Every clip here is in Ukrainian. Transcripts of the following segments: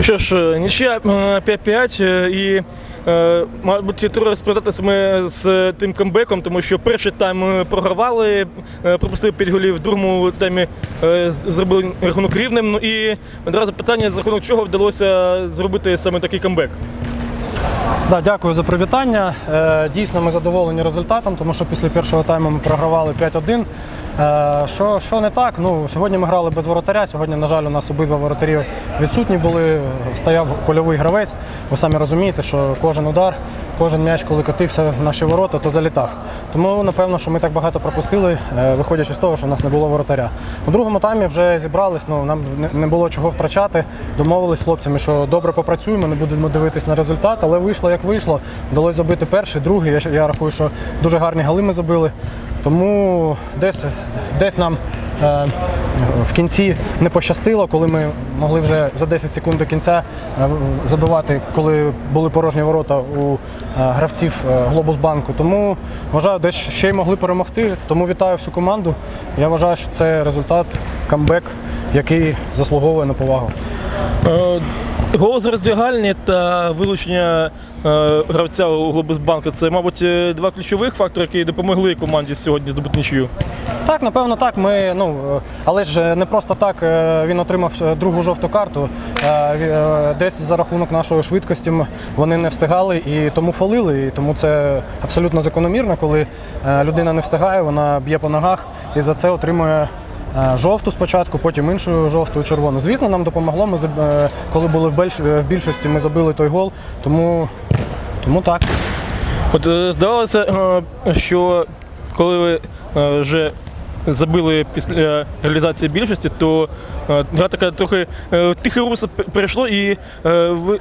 Що ж, нічия е, 5-5 е, і, е, мабуть, треба розповідати саме з тим камбеком, тому що перший тайм програвали, е, пропустили 5 голів, в другому таймі е, зробили рахунок рівним. Ну і одразу питання, за рахунок чого вдалося зробити саме такий камбек. Да, дякую за привітання. Е, Дійсно, ми задоволені результатом, тому що після першого тайму ми програвали 5-1. Е, Що, що не так? Ну, сьогодні ми грали без воротаря. Сьогодні, на жаль, у нас обидва воротарі відсутні були. Стояв польовий гравець. Ви самі розумієте, що кожен удар, кожен м'яч, коли катився в наші ворота, то залітав. Тому, напевно, що ми так багато пропустили, е, виходячи з того, що у нас не було воротаря. У другому таймі вже зібрались, ну, нам не- було чого втрачати. Домовились з хлопцями, що добре попрацюємо, не будемо дивитись на результат, але вийшло як вийшло. Вдалося забити перший, другий. Я, я рахую, що дуже гарні гали ми забили. Тому десь, десь нам е, в кінці не пощастило, коли ми могли вже за 10 секунд до кінця е, забивати, коли були порожні ворота у е, гравців Глобусбанку. Тому вважаю, десь ще й могли перемогти. Тому вітаю всю команду. Я вважаю, що це результат, камбек, який заслуговує на повагу. Е, Гол з роздягальні та вилучення е, гравця у Глобусбанку це, мабуть, е, два ключових фактори, які допомогли команді сьогодні здобути нічию. Так, напевно, так. Ми, ну, але ж не просто так він отримав другу жовту карту. Десь за рахунок нашої швидкості вони не встигали і тому фолили. І тому це абсолютно закономірно, коли людина не встигає, вона б'є по ногах і за це отримує. Е, Жовту спочатку, потім іншу жовту червону. Звісно, нам допомогло. Ми е, коли були в більшості, ми забили той гол. Тому, тому так. От е, здавалося, що коли ви вже забили після реалізації більшості, то е, гра така трохи е, тихе русло п- перейшло і е,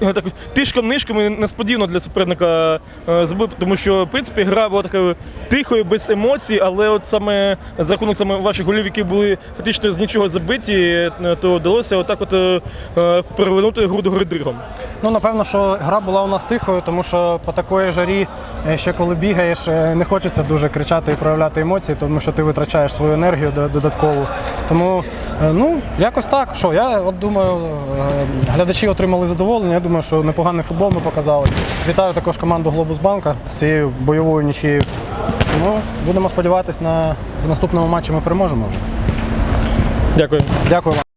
е, так тишком-нишком і несподівано для суперника е, забили, тому що в принципі гра була такою тихою, без емоцій, але от саме за рахунок саме ваших голів, які були фактично з нічого забиті, е, то вдалося отак от е, е, перевернути гру до гри дригом. Ну, напевно, що гра була у нас тихою, тому що по такої жарі, е, ще коли бігаєш, е, не хочеться дуже кричати і проявляти емоції, тому що ти витрачаєш свою енергію додаткову. Тому, е, ну, якось так. Що, я от думаю, е, глядачі отримали задоволення. Я думаю, що непоганий футбол ми показали. Вітаю також команду Глобусбанка з цією бойовою нічією. Тому будемо сподіватися, на в наступному матчі ми переможемо вже. Дякую. Дякую вам.